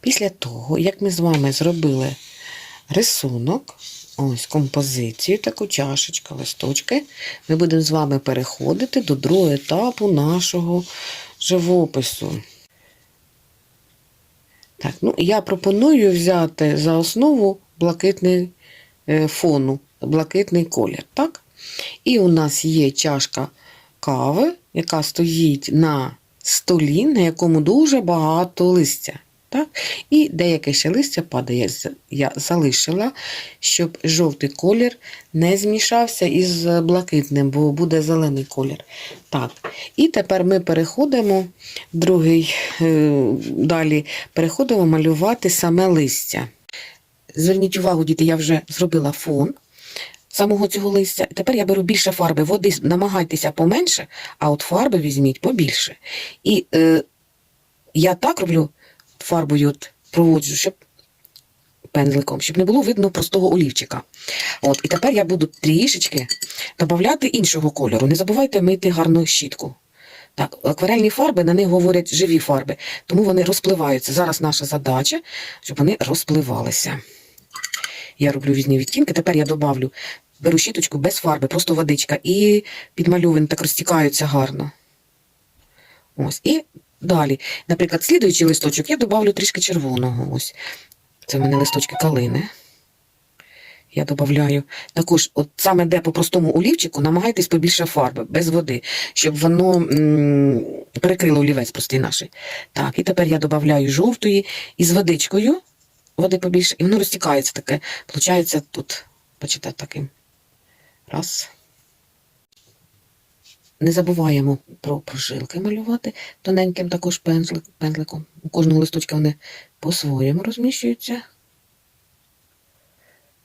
Після того, як ми з вами зробили рисунок, ось композицію, таку чашечку, листочки, ми будемо з вами переходити до другого етапу нашого живопису. Так, ну я пропоную взяти за основу блакитний е, фону, блакитний колір, так? І у нас є чашка кави, яка стоїть на столі, на якому дуже багато листя. Так? І деяке ще листя падає. Я залишила, щоб жовтий колір не змішався із блакитним, бо буде зелений колір. Так. І тепер ми переходимо, другий, е, далі переходимо малювати саме листя. Зверніть увагу, діти, я вже зробила фон самого цього листя. Тепер я беру більше фарби. Води намагайтеся поменше, а от фарби візьміть побільше. І е, я так роблю фарбою, проводжу, щоб пензликом, щоб не було видно простого олівчика. От, і тепер я буду трішечки додати іншого кольору. Не забувайте мити гарну щітку. Так, акварельні фарби, на них говорять живі фарби, тому вони розпливаються. Зараз наша задача, щоб вони розпливалися. Я роблю різні відтінки. Тепер я добавлю, беру щіточку без фарби, просто водичка, і підмальовуємо, так розтікаються гарно. Ось. І далі. Наприклад, слідуючий листочок я добавлю трішки червоного. Ось. Це в мене листочки калини. Я додаю. Також, от саме де по простому олівчику, намагайтесь побільше фарби, без води, щоб воно м, перекрило олівець простий наш. Так, і тепер я додаю жовтої із водичкою води побільше, і воно розтікається таке. Получається тут, бачите, таким. Раз. Не забуваємо про прожилки малювати тоненьким також пензлик, пензликом. У кожного листочка вони по-своєму розміщуються.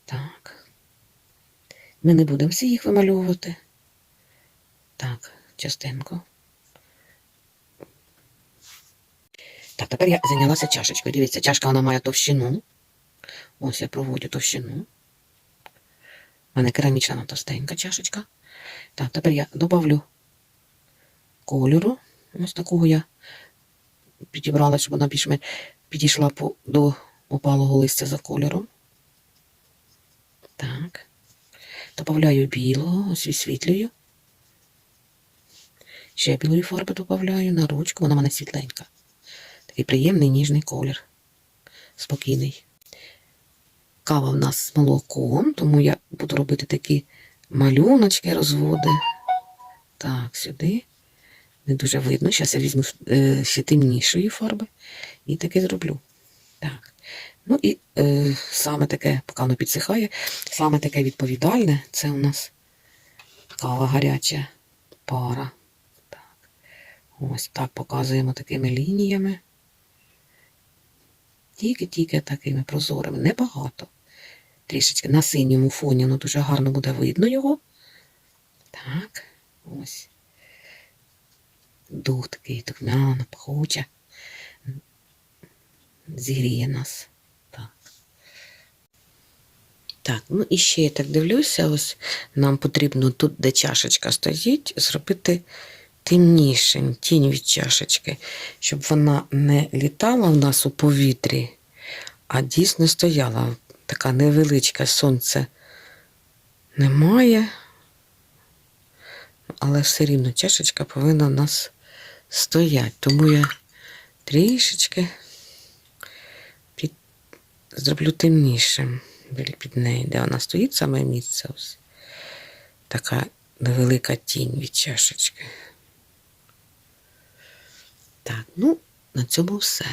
Так. Ми не будемо всі їх вимальовувати. Так, частинку. Так, тепер я зайнялася чашечкою. Дивіться, чашка вона має товщину. Ось я проводю товщину. У мене керамічна товстенька чашечка. Так, тепер я добавлю кольору. Ось такого я підібрала, щоб вона більш підійшла до опалого листя за кольором. Так. Добавляю білого, ось висвітлюю. Ще білої фарби додаю на ручку, вона в мене світленька. Такий приємний ніжний колір. Спокійний. Кава в нас з молоком, тому я буду робити такі малюночки, розводи. Так, сюди. Не дуже видно. Зараз я візьму е, ще темнішої фарби і таке зроблю. Так. Ну і е, саме таке, поки воно підсихає, саме таке відповідальне це у нас кава гаряча пара. Так. Ось так показуємо такими лініями. Тільки-тільки такими прозорими, небагато. Трішечки на синьому фоні воно дуже гарно буде видно його. Так, ось. Дух такий тукмяна, пахуча. Зігріє нас. Так. Так, ну і ще я так дивлюся, ось нам потрібно тут, де чашечка стоїть, зробити темнішим тінь від чашечки, щоб вона не літала у нас у повітрі, а дійсно стояла. Така невеличка сонце немає, але все рівно чашечка повинна нас стояти. Тому я трішечки під... зроблю темнішим під неї, де вона стоїть саме місце. Ось. Така невелика тінь від чашечки. Так, ну, на цьому все.